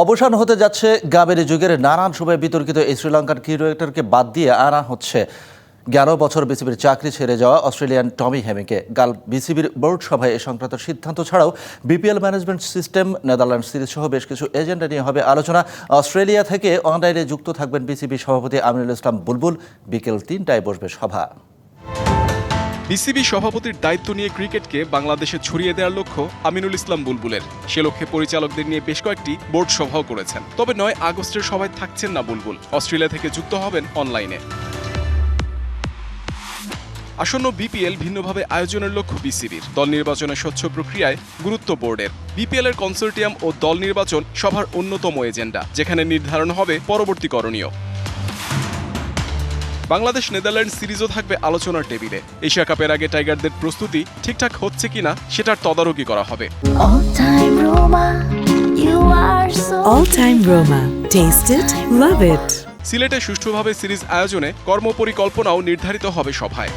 অবসান হতে যাচ্ছে গাবেরি যুগের নানান সময় বিতর্কিত এই শ্রীলঙ্কার ক্রিকেটারকে বাদ দিয়ে আনা হচ্ছে এগারো বছর বিসিবির চাকরি ছেড়ে যাওয়া অস্ট্রেলিয়ান টমি হেমিকে। গাল বিসিবির বোর্ড সভায় এ সংক্রান্ত সিদ্ধান্ত ছাড়াও BPL management system Netherland series সহ বেশ কিছু এজেন্ডা নিয়ে হবে আলোচনা। অস্ট্রেলিয়া থেকে অনলাইনে যুক্ত থাকবেন বিসিবি সভাপতি আমিনুল ইসলাম বুলবুল। বিকেল তিনটায় বসবে সভা। বিসিবি সভাপতির দায়িত্ব নিয়ে ক্রিকেটকে বাংলাদেশে ছড়িয়ে দেওয়ার লক্ষ্য আমিনুল ইসলাম বুলবুলের। সে লক্ষ্যে পরিচালকদের নিয়ে বেশ কয়েকটি বোর্ড সভাও করেছেন। তবে নয় আগস্টের সভায় থাকছেন না বুলবুল। অস্ট্রেলিয়া থেকে যুক্ত হবেন অনলাইনে। আসন্ন বিপিএল ভিন্নভাবে আয়োজনের লক্ষ্য বিসিবির। দল নির্বাচনের স্বচ্ছ প্রক্রিয়ায় গুরুত্ব বোর্ডের। বিপিএল এর কনসোর্টিয়াম ও দল নির্বাচন সভার অন্যতম এজেন্ডা, যেখানে নির্ধারণ হবে পরবর্তী করণীয়। বাংলাদেশ নেদারল্যান্ড সিরিজও থাকবে আলোচনার টেবিলে এশিয়া কাপের আগে টাইগারদের প্রস্তুতি ঠিকঠাক হচ্ছে কিনা সেটার তদারকি করা হবে All time Roma, you are so All Time Roma. Taste it, love it. সিলেটে সুষ্ঠুভাবে সিরিজ আয়োজনে কর্মপরিকল্পনাও নির্ধারিত হবে সভায়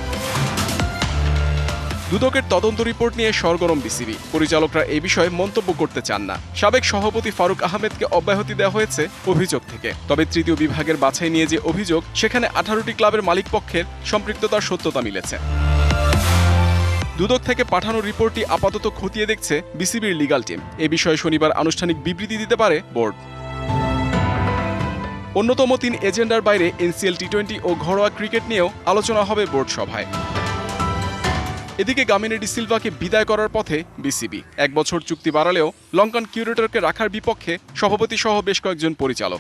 দুদকের তদন্ত রিপোর্ট নিয়ে সরগরম বিসিবি। পরিচালকরা এ বিষয়ে মন্তব্য করতে চান না। সাবেক সভাপতি ফারুক আহমেদকে অব্যাহতি দেওয়া হয়েছে অভিযোগ থেকে। তবে তৃতীয় বিভাগের বাছাই নিয়ে যে অভিযোগ, সেখানে আঠারোটি ক্লাবের মালিক পক্ষের সম্পৃক্ততার সত্যতা মিলেছে। দুদক থেকে পাঠানো রিপোর্টটি আপাতত খতিয়ে দেখছে বিসিবির লিগাল টিম। এ বিষয়ে শনিবার আনুষ্ঠানিক বিবৃতি দিতে পারে বোর্ড। অন্যতম তিন এজেন্ডার বাইরে এনসিএল টি টোয়েন্টি ও ঘরোয়া ক্রিকেট নিয়েও আলোচনা হবে বোর্ড সভায়। এদিকে গামিনি ডিসিলভাকে বিদায় করার পথে বিসিবি। এক বছর চুক্তি বাড়ালেও লঙ্কান কিউরেটরকে রাখার বিপক্ষে সভাপতি সহ বেশ কয়েকজন পরিচালক।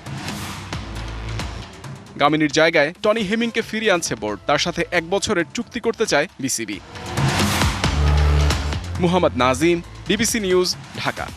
গামিনীর জায়গায় টনি হেমিংকে ফিরিয়ে আনছে বোর্ড। তার সাথে এক বছরের চুক্তি করতে চায় BCB. Muhammad Nazim DBC news, Dhaka.